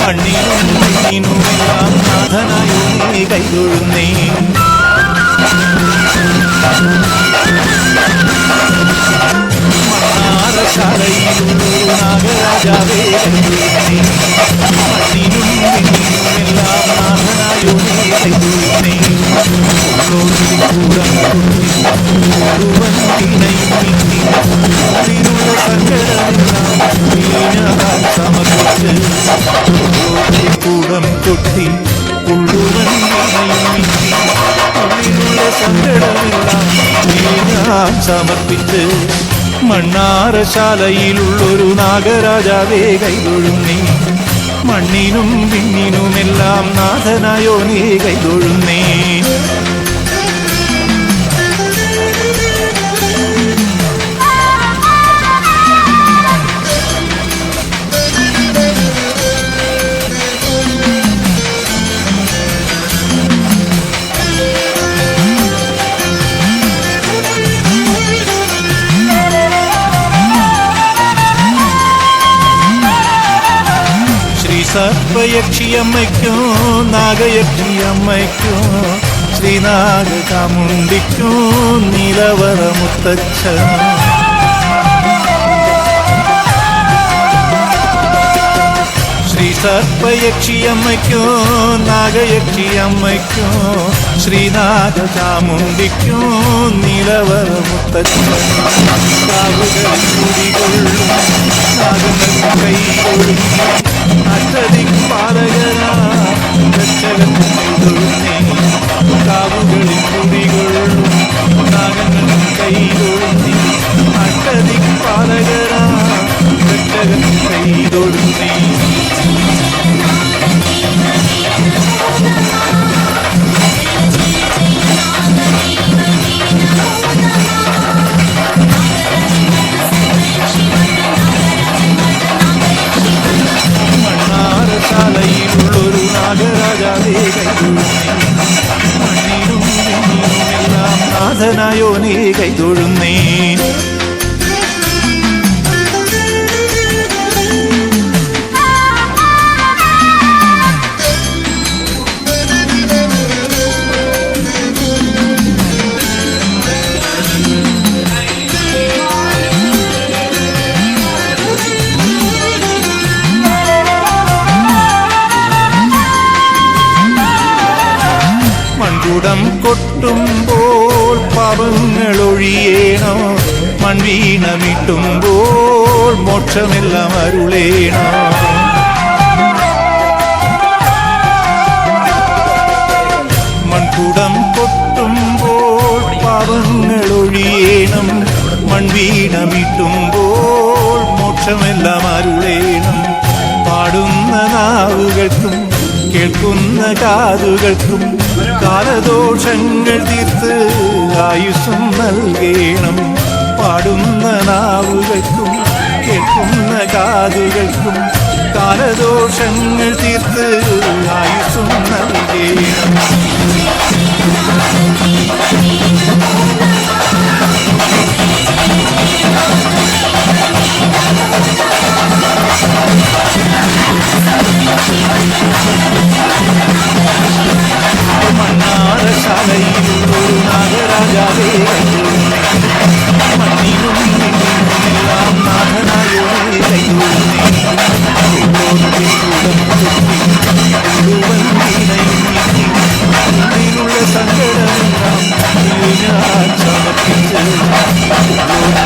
മണ്ണിനും മണ്ണിനുമെല്ലാം നാഥനായോ നീ കൈതൊഴുന്നേ മണ്ണാറശാലയിലൊരു നാഗരാജാവേ കൈതൊഴുന്നേ മണ്ണിനും മണ്ണിനുമെല്ലാം നാഥനായോ നീ കൈതൊഴുന്നേ ഉള്ളോരിൽ കൂടം അതിനുള്ള സങ്കടമെല്ലാം വീണതാൽ സമർപ്പിച്ച് കൂടം കൊട്ടി അതിനുള്ള സങ്കടമെല്ലാം വീണാൽ സമർപ്പിച്ച് മണ്ണാറശാലയിലുള്ളൊരു നാഗരാജാവേ കൈതൊഴും നീ മണ്ണിനും പിന്നിനുമെല്ലാം നാഥനായോ നീ சர்வயக்ஷி அம்மைக்கும் நாகயக்ஷி அம்மைக்கும் ஸ்ரீநாக காமுண்டிக்கும் நிலவர முத்தச்சம் ஸ்ரீ சர்வயக்ஷி அம்மைக்கும் நாகயக்ஷி அம்மைக்கும் ஸ்ரீநாத சாமுண்டிக்கும் நிலவர முத்தச்சம் நாகங்கள் கைகொள்ளும் நீகை മൺവീണമിട്ടുമ്പോൾ മോക്ഷമെല്ലാം അരുളേണ. മൺകുടം കൊട്ടുമ്പോൾ പാവങ്ങൾ ഒഴിയേണം. മൺവീണമിട്ടുമ്പോൾ മോക്ഷമെല്ലാം അരുളേണം. പാടുന്ന നാവുകൾക്കും കേൾക്കുന്ന കാതുകൾക്കും കാലദോഷങ്ങൾ തീർത്ത് ആയുസ്സും നൽകേണം. പാടുന്ന നാവുകൾക്കും കേൾക്കുന്ന കാതുകൾക്കും കാലദോഷങ്ങൾ തീർത്ത് ആയുസ്സും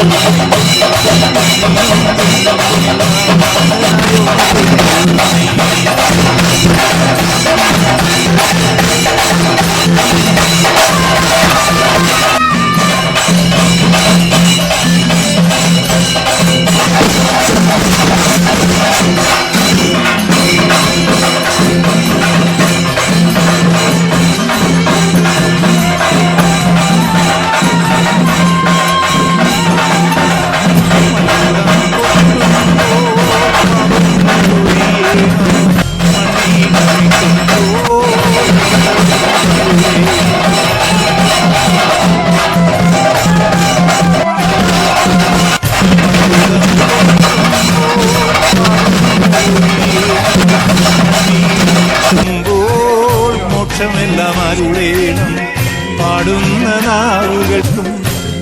I'm മോക്ഷമെല്ലാം അരുളേണം പാടുന്ന നാവുകൾക്കും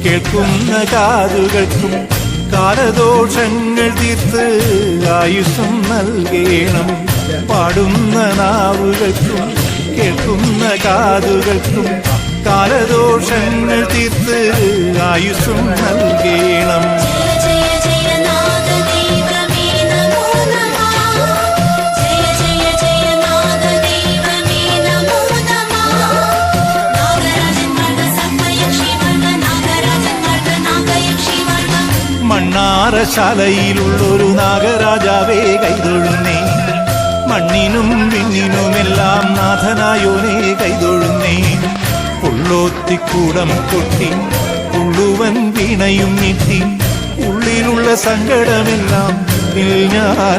കേൾക്കുന്ന കാതുകൾക്കും കാലദോഷങ്ങൾ തീർത്ത് ആയുസ്സും നൽകേണം. പാടുന്ന നാവുകൾക്കും കേൾക്കുന്ന കാതുകൾക്കും കാലദോഷങ്ങൾ തീർത്ത് ആയുസ്സും നൽകേണം. മണ്ണാറശാലയിലുള്ളൊരു നാഗരാജാവേ കൈതൊഴുന്നേ. മണ്ണിനും വിണ്ണിനുമെല്ലാം നാഥനായോനെ കൈതൊഴുന്നേ. ഉള്ളോത്തിക്കൂടം കൊട്ടി ഉള്ളുവൻ വീണയും നീട്ടി. ഉള്ളിലുള്ള സങ്കടമെല്ലാം ഞാൻ